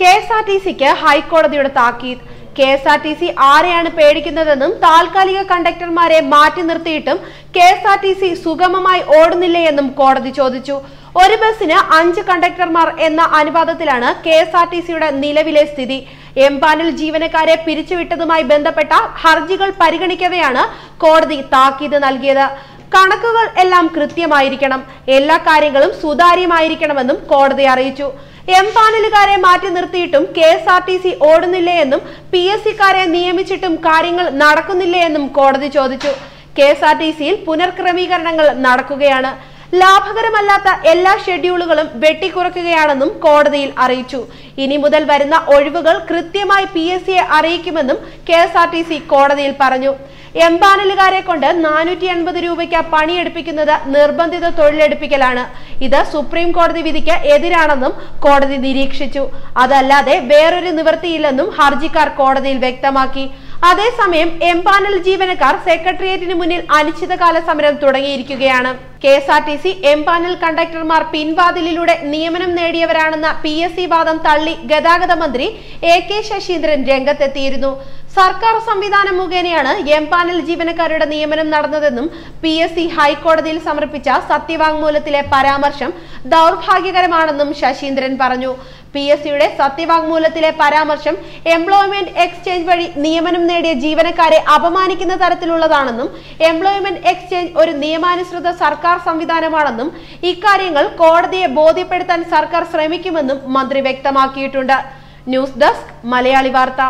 K S R T സിക്ക് ഹൈക്കോടതിയുടെ താക്കീത്. K S R T C ആരെയാണ് പേടിക്കുന്നതെന്നും താൽക്കാലിക കണ്ടക്ടർമാരെ മാറ്റി നിർത്തിയിട്ടും K S R T C സുഗമമായി ഓടുന്നില്ലേ എന്നും കോടതി ചോദിച്ചു. ഒരു ബസ്സിന് അഞ്ച് കണ്ടക്ടർമാർ എന്ന അനുപാതത്തിലാണ് കെ എസ് ആർ ടി സിയുടെ നിലവിലെ സ്ഥിതി. എംപാനൽ ജീവനക്കാരെ പിരിച്ചുവിട്ടതുമായി ബന്ധപ്പെട്ട ഹർജികൾ പരിഗണിക്കവെയാണ് കോടതി താക്കീത് നൽകിയത്. കണക്കുകൾ എല്ലാം കൃത്യമായിരിക്കണം. എല്ലാ കാര്യങ്ങളും സുതാര്യമായിരിക്കണമെന്നും കോടതി അറിയിച്ചു. എം പാനലുകാരെ മാറ്റി നിർത്തിയിട്ടും K S R T C ഓടുന്നില്ലേ എന്നും പി എസ് സിക്കാരെ നിയമിച്ചിട്ടും കാര്യങ്ങൾ നടക്കുന്നില്ലേ എന്നും കോടതി ചോദിച്ചു. കെ എസ് ആർ ടി സിയിൽ പുനർക്രമീകരണങ്ങൾ നടക്കുകയാണ്. ലാഭകരമല്ലാത്ത എല്ലാ ഷെഡ്യൂളുകളും വെട്ടിക്കുറയ്ക്കുകയാണെന്നും കോടതിയിൽ അറിയിച്ചു. ഇനി മുതൽ വരുന്ന ഒഴിവുകൾ കൃത്യമായി പി എസ് സിയെ അറിയിക്കുമെന്നും കെ കോടതിയിൽ പറഞ്ഞു. എംപാനലുകാരെ കൊണ്ട് നാനൂറ്റി എൺപത് രൂപയ്ക്ക് പണിയെടുപ്പിക്കുന്നത് നിർബന്ധിത തൊഴിലെടുപ്പിക്കലാണ്. ഇത് സുപ്രീം കോടതി വിധിക്ക് എതിരാണെന്നും കോടതി നിരീക്ഷിച്ചു. അതല്ലാതെ വേറൊരു നിവൃത്തിയില്ലെന്നും ഹർജിക്കാർ കോടതിയിൽ വ്യക്തമാക്കി. അതേസമയം എംപാനൽ ജീവനക്കാർ സെക്രട്ടേറിയറ്റിന് മുന്നിൽ അനിശ്ചിതകാല സമരം തുടങ്ങിയിരിക്കുകയാണ്. K S R T C empanel കണ്ടക്ടർമാർ പിൻവാതിലിലൂടെ നിയമനം നേടിയവരാണെന്ന പി എസ് സി വാദം തള്ളി ഗതാഗത മന്ത്രി എ കെ ശശീന്ദ്രൻ രംഗത്തെത്തിയിരുന്നു. സർക്കാർ സംവിധാനം മുഖേനയാണ് എം പാനൽ ജീവനക്കാരുടെ നിയമനം നടന്നതെന്നും പി എസ് സി ഹൈക്കോടതിയിൽ സമർപ്പിച്ച സത്യവാങ്മൂലത്തിലെ പരാമർശം ദൗർഭാഗ്യകരമാണെന്നും ശശീന്ദ്രൻ പറഞ്ഞു. പി എസ് സിയുടെ സത്യവാങ്മൂലത്തിലെ പരാമർശം എംപ്ലോയ്മെന്റ് എക്സ്ചേഞ്ച് വഴി നിയമനം നേടിയ ജീവനക്കാരെ അപമാനിക്കുന്ന തരത്തിലുള്ളതാണെന്നും എംപ്ലോയ്മെന്റ് എക്സ്ചേഞ്ച് ഒരു നിയമാനുസൃത സർക്കാർ സംവിധാനമാണെന്നും ഇക്കാര്യങ്ങൾ കോടതിയെ ബോധ്യപ്പെടുത്താൻ സർക്കാർ ശ്രമിക്കുമെന്നും മന്ത്രി വ്യക്തമാക്കിയിട്ടുണ്ട്. ന്യൂസ് ഡെസ്ക് മലയാളി വാർത്ത.